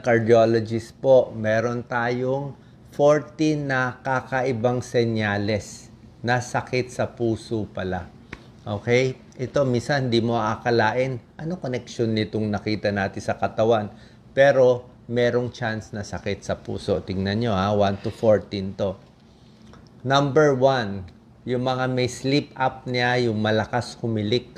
cardiologist po, meron tayong 14 na kakaibang senyales na sakit sa puso pala. Okay? Ito, minsan hindi mo akalain ano connection nitong nakita natin sa katawan. Pero, merong chance na sakit sa puso. Tingnan nyo ha, 1 to 14 to. Number 1, yung mga may sleep apnea, yung malakas humilik.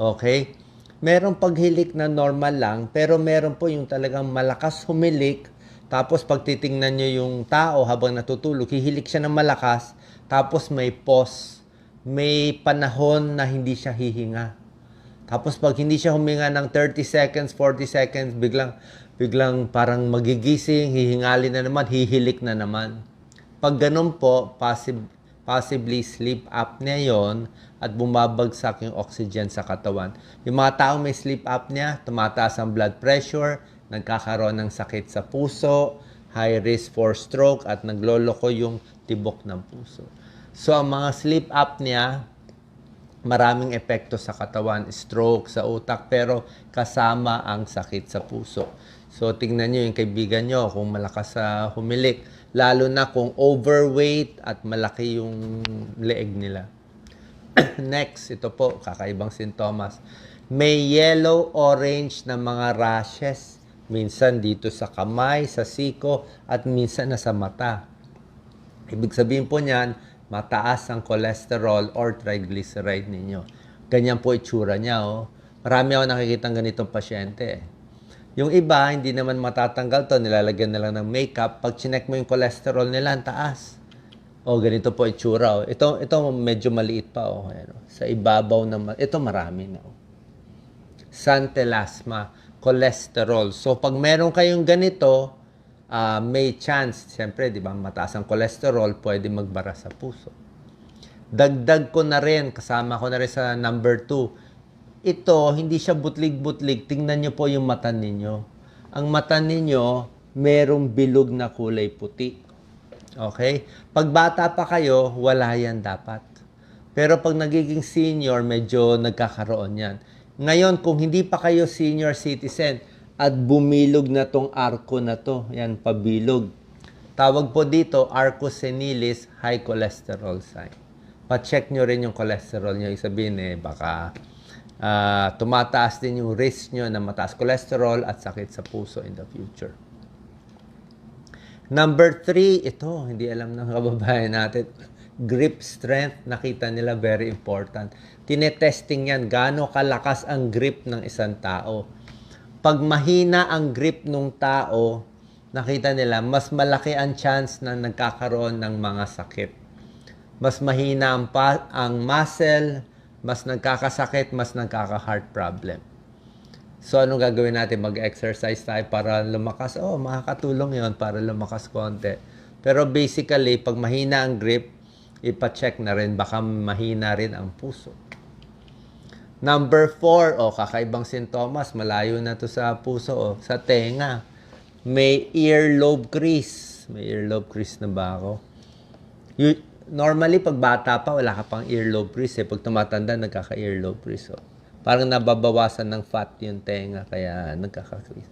Okay? Merong paghilik na normal lang, pero meron po yung talagang malakas humilik. Tapos pag titingnan nyo yung tao habang natutulog, hihilik siya ng malakas. Tapos may pause. May panahon na hindi siya hihinga. Tapos pag hindi siya huminga ng 30 seconds, 40 seconds, biglang biglang parang magigising, hihingali na naman, hihilik na naman. Pag ganun po, possib- possibly sleep apnea yon at bumabagsak yung oxygen sa katawan. Yung mga taong may sleep apnea, tumataas ang blood pressure, nagkakaroon ng sakit sa puso, high risk for stroke at nagloloko yung tibok ng puso. So ang mga sleep apnea, maraming epekto sa katawan, stroke, sa utak, pero kasama ang sakit sa puso. So, tingnan nyo yung kaibigan nyo kung malakas sa humilik. Lalo na kung overweight at malaki yung leeg nila. Next, ito po, kakaibang sintomas. May yellow-orange na mga rashes. Minsan dito sa kamay, sa siko, at minsan na sa mata. Ibig sabihin po niyan, mataas ang cholesterol or triglyceride ninyo. Ganyan po itsura niya. Oh. Marami ako nakikita ganitong pasyente. eh. Yung iba, hindi naman matatanggal to, nilalagyan na lang ng makeup. Pag chinek mo yung cholesterol nila, ang taas. O, ganito po itsura. Oh. Ito, ito medyo maliit pa. Oh. Ayan, oh. Sa ibabaw naman. Ito marami na. Oh. Santelasma, cholesterol. So, pag meron kayong ganito, ah, may chance, siyempre, di ba, mataas ang cholesterol, pwede magbara sa puso. Dagdag ko na rin, kasama ko na rin sa number 2. Ito, hindi siya butlig-butlig. Tingnan nyo po yung mata ninyo. Ang mata ninyo, merong bilog na kulay puti. Okay? Pag bata pa kayo, wala yan dapat. Pero pag nagiging senior, medyo nagkakaroon yan. Ngayon, kung hindi pa kayo senior citizen at bumilog na tong arko na to, yan, pabilog. Tawag po dito, arco senilis, high cholesterol sign. Pa-check nyo rin yung cholesterol nyo. Isabihin eh, baka ah, tumataas din yung risk nyo na mataas cholesterol at sakit sa puso in the future. Number three, ito, hindi alam ng kababayan natin. Grip strength, nakita nila very important. Tinetesting yan, gaano kalakas ang grip ng isang tao. Pag mahina ang grip ng tao, nakita nila, mas malaki ang chance na nagkakaroon ng mga sakit. Mas mahina ang, pa- ang muscle, mas nagkakasakit, mas nagkaka-heart problem. So, anong gagawin natin? Mag-exercise tayo para lumakas. Oh, makakatulong yon para lumakas konti. Pero basically, pag mahina ang grip, ipacheck na rin. Baka mahina rin ang puso. Number four, oh, kakaibang sintomas. Malayo na to sa puso, oh, sa tenga. May earlobe crease. May earlobe crease na ba ako? You, normally, pag bata pa, wala ka pang earlobe crease. Eh. Pag tumatanda, nagkaka-earlobe crease. Oh. Parang nababawasan ng fat yung tenga, kaya nagkaka-crease.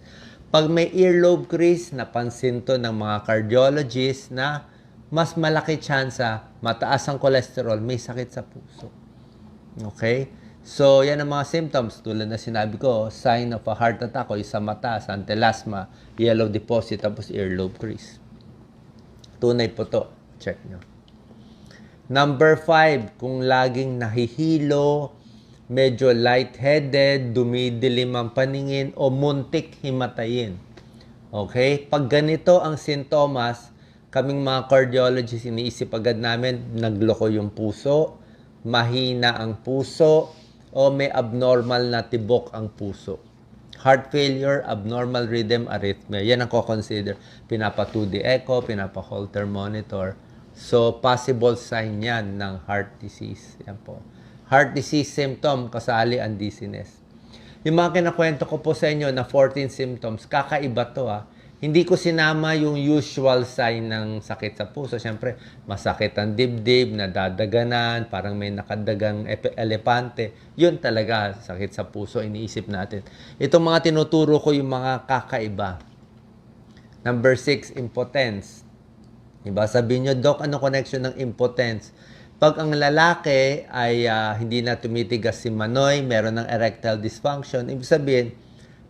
Pag may earlobe crease, napansin to ng mga cardiologists na mas malaki tsansa, mataas ang cholesterol, may sakit sa puso. Okay? So, yan ang mga symptoms. Tulad na sinabi ko, sign of a heart attack o sa mata, santelasma, yellow deposit, tapos earlobe crease. Tunay po to. Check nyo. Number five, kung laging nahihilo, medyo lightheaded, dumidilim ang paningin, o muntik himatayin. Okay? Pag ganito ang sintomas, kaming mga cardiologists, iniisip agad namin, nagloko yung puso, mahina ang puso, o may abnormal na tibok ang puso. Heart failure, abnormal rhythm, arrhythmia. Yan ang ko-consider. Pinapa 2D echo, pinapa Holter monitor. So, possible sign yan ng heart disease. Yan po. Heart disease symptom, kasali ang dizziness. Yung mga kinakwento ko po sa inyo na 14 symptoms, kakaiba to ah. Hindi ko sinama yung usual sign ng sakit sa puso. Siyempre, masakit ang dibdib, nadadaganan, parang may nakadagang elepante. Yun talaga, sakit sa puso, iniisip natin. Itong mga tinuturo ko yung mga kakaiba. Number six, impotence. Diba? Sabihin nyo, Doc, ano connection ng impotence? Pag ang lalaki ay ah, hindi na tumitigas si Manoy, meron ng erectile dysfunction, ibig sabihin,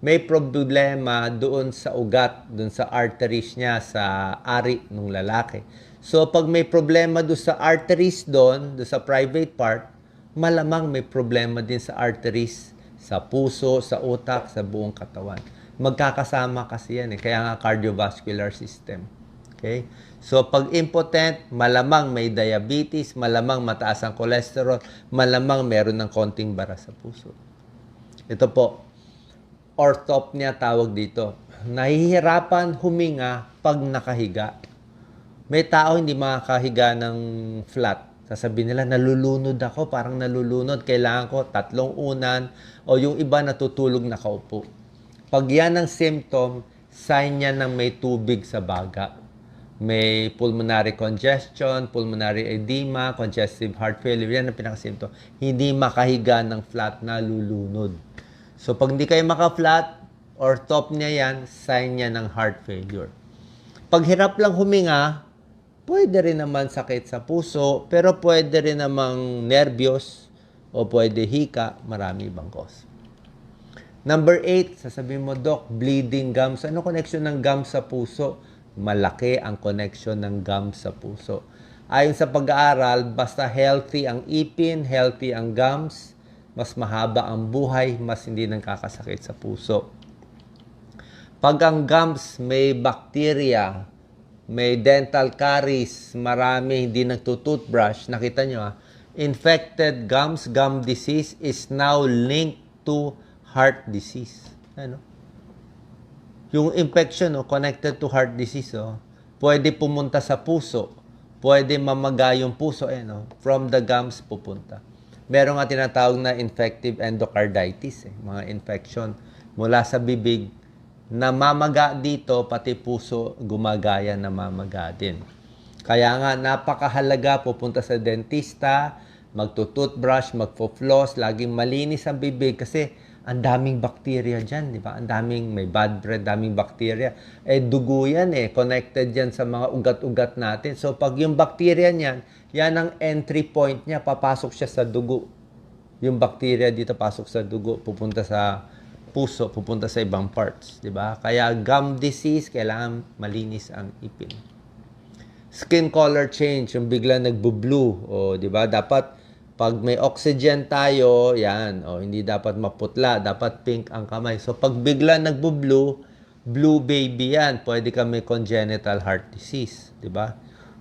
may problema doon sa ugat, doon sa arteries niya, sa ari ng lalaki. So, pag may problema doon sa arteries doon, doon sa private part, malamang may problema din sa arteries, sa puso, sa utak, sa buong katawan. Magkakasama kasi yan eh. Kaya nga cardiovascular system. Okay? So, pag impotent, malamang may diabetes, malamang mataas ang cholesterol, malamang meron ng konting bara sa puso. Ito po, orthopnea tawag dito. Nahihirapan huminga pag nakahiga. May tao hindi makakahiga ng flat. Sasabihin nila, nalulunod ako, parang nalulunod. Kailangan ko tatlong unan o yung iba natutulog nakaupo. Pag yan ang symptom, sign yan ng may tubig sa baga. May pulmonary congestion, pulmonary edema, congestive heart failure. Yan ang pinakasymptom. Hindi makahiga ng flat na lulunod. So, pag hindi kayo maka-flat, or top niya yan, sign niya ng heart failure. Pag hirap lang huminga, pwede rin naman sakit sa puso, pero pwede rin namang nervyos, o pwede hika, marami ibang cause. Number 8, sasabihin mo, Doc, bleeding gums. Ano connection ng gums sa puso? Malaki ang connection ng gums sa puso. Ayon sa pag-aaral, basta healthy ang ipin, healthy ang gums, mas mahaba ang buhay, mas hindi nang kakasakit sa puso. Pag ang gums may bacteria, may dental caries, marami hindi nagtutoothbrush, nakita nyo ah, infected gums, gum disease is now linked to heart disease. Ano? Yung infection oh, connected to heart disease, oh, pwede pumunta sa puso, pwede mamaga yung puso, eh, no? from the gums pupunta. Meron nga tinatawag na infective endocarditis, eh, mga infection mula sa bibig, namamaga dito, pati puso gumagaya namamaga din. Kaya nga, napakahalaga pupunta sa dentista, magtutoothbrush, magpo-floss, laging malinis ang bibig kasi ang daming bakterya dyan, di ba? Ang daming, may bad breath, daming bakterya. Eh, dugo yan eh, connected yan sa mga ugat-ugat natin. So, pag yung bakterya niyan, yan ang entry point niya, papasok siya sa dugo. Yung bakterya dito pasok sa dugo, pupunta sa puso, pupunta sa ibang parts, di ba? Kaya gum disease, kailangan malinis ang ipin. Skin color change, yung bigla nagbo-blue, o di ba? Dapat pag may oxygen tayo, yan, o hindi dapat maputla, dapat pink ang kamay. So pag bigla nagbo-blue, blue baby yan, pwede ka may congenital heart disease, di ba?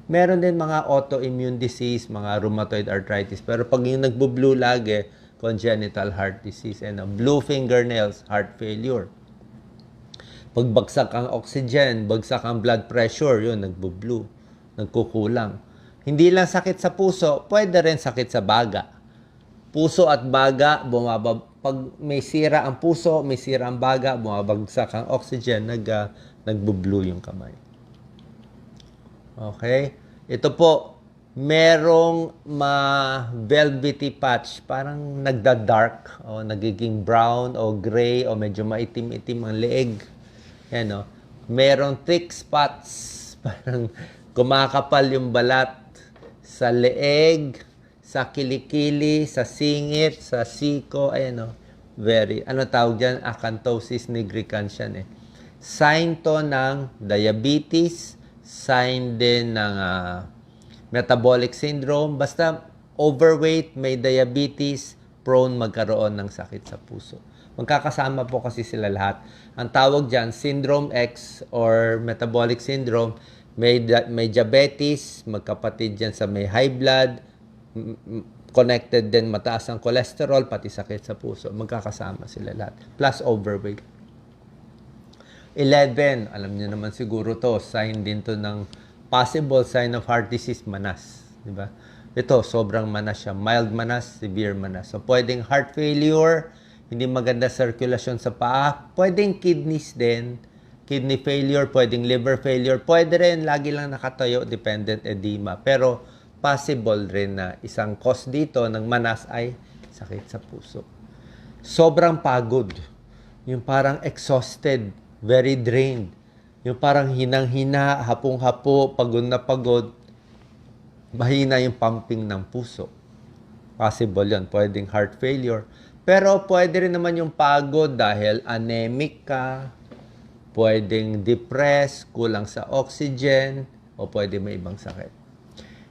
Meron din mga autoimmune disease, mga rheumatoid arthritis, pero pag yung nagbo-blue lagi, congenital heart disease and uh, blue fingernails, heart failure. Pag bagsak ang oxygen, bagsak ang blood pressure, yun, nagbo-blue, nagkukulang. Hindi lang sakit sa puso, pwede rin sakit sa baga. Puso at baga, bumabab pag may sira ang puso, may sira ang baga, bumabagsak ang oxygen, nag, uh, nagbo-blue yung kamay. Okay? Ito po, merong ma-velvety patch, parang nagda-dark, o nagiging brown o gray o medyo maitim-itim ang leeg. Yan, no? Merong thick spots, parang kumakapal yung balat sa leeg, sa kilikili, sa singit, sa siko, ayan o. Very, ano tawag dyan? Acanthosis nigricans yan eh. Sign to ng diabetes, sign din ng ah, metabolic syndrome. Basta overweight, may diabetes, prone magkaroon ng sakit sa puso. Magkakasama po kasi sila lahat. Ang tawag dyan, syndrome X or metabolic syndrome, may, may diabetes, magkapatid yan sa may high blood, connected din mataas ang cholesterol, pati sakit sa puso. Magkakasama sila lahat. Plus overweight. 11, alam niyo naman siguro to, sign din to ng possible sign of heart disease, manas. Di ba? Ito, sobrang manas siya. Mild manas, severe manas. So, pwedeng heart failure, hindi maganda circulation sa paa. Pwedeng kidneys din. Kidney failure, pwedeng liver failure. Pwede rin, lagi lang nakatayo, dependent edema. Pero, possible rin na isang cause dito ng manas ay sakit sa puso. Sobrang pagod. Yung parang exhausted, very drained. Yung parang hinang-hina, hapong-hapo, pagod na pagod, mahina yung pumping ng puso. Possible yun. Pwedeng heart failure. Pero pwede rin naman yung pagod dahil anemic ka, pwedeng depressed, kulang sa oxygen, o pwede may ibang sakit.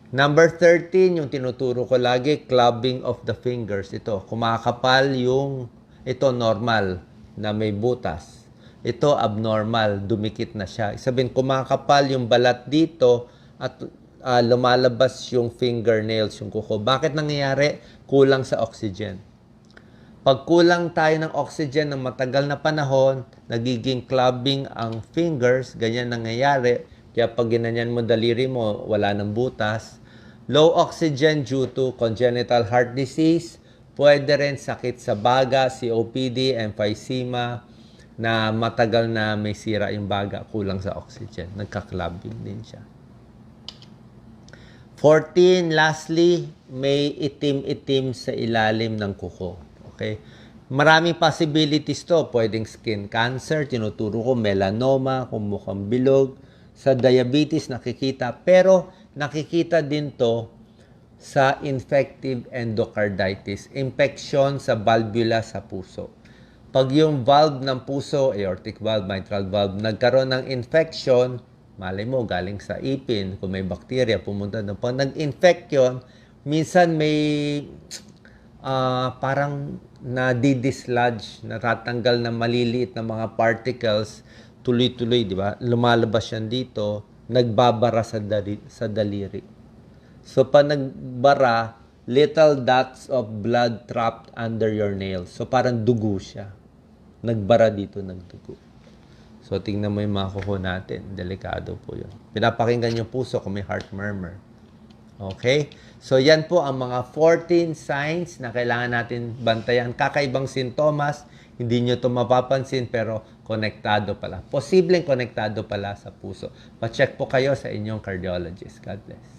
Number 13, yung tinuturo ko lagi, clubbing of the fingers. Ito, kumakapal yung, ito normal, na may butas. Ito abnormal, dumikit na siya. Sabihin, kumakapal yung balat dito at ah, lumalabas yung fingernails, yung kuko. Bakit nangyayari? Kulang sa oxygen. Pag kulang tayo ng oxygen ng matagal na panahon, nagiging clubbing ang fingers, ganyan nangyayari. Kaya pag ginanyan mo daliri mo, wala ng butas. Low oxygen due to congenital heart disease, pwede rin sakit sa baga, COPD, emphysema, na matagal na may sira yung baga, kulang sa oxygen. Nagka-clubbing din siya. 14, lastly, may itim-itim sa ilalim ng kuko. Okay? Maraming possibilities to. Pwedeng skin cancer, tinuturo ko, melanoma, kung mukhang bilog. Sa diabetes, nakikita. Pero, nakikita din to sa infective endocarditis, infection sa valvula sa puso. Pag yung valve ng puso, aortic valve, mitral valve, nagkaroon ng infection, malay mo, galing sa ipin, kung may bacteria, pumunta doon. Pag nag-infect yun, minsan may ah, parang na-dislodge, natatanggal na maliliit na mga particles, tuloy-tuloy, di ba? Lumalabas yan dito, nagbabara sa, dali, sa daliri. So, pag nagbara, little dots of blood trapped under your nails. So, parang dugo siya. Nagbara dito, nagdugo. So, tingnan mo yung mga kuko natin. Delikado po yun. Pinapakinggan yung puso kung may heart murmur. Okay? So, yan po ang mga 14 signs na kailangan natin bantayan. Kakaibang sintomas, hindi nyo ito mapapansin, pero konektado pala. Posibleng konektado pala sa puso. Pa-check po kayo sa inyong cardiologist. God bless.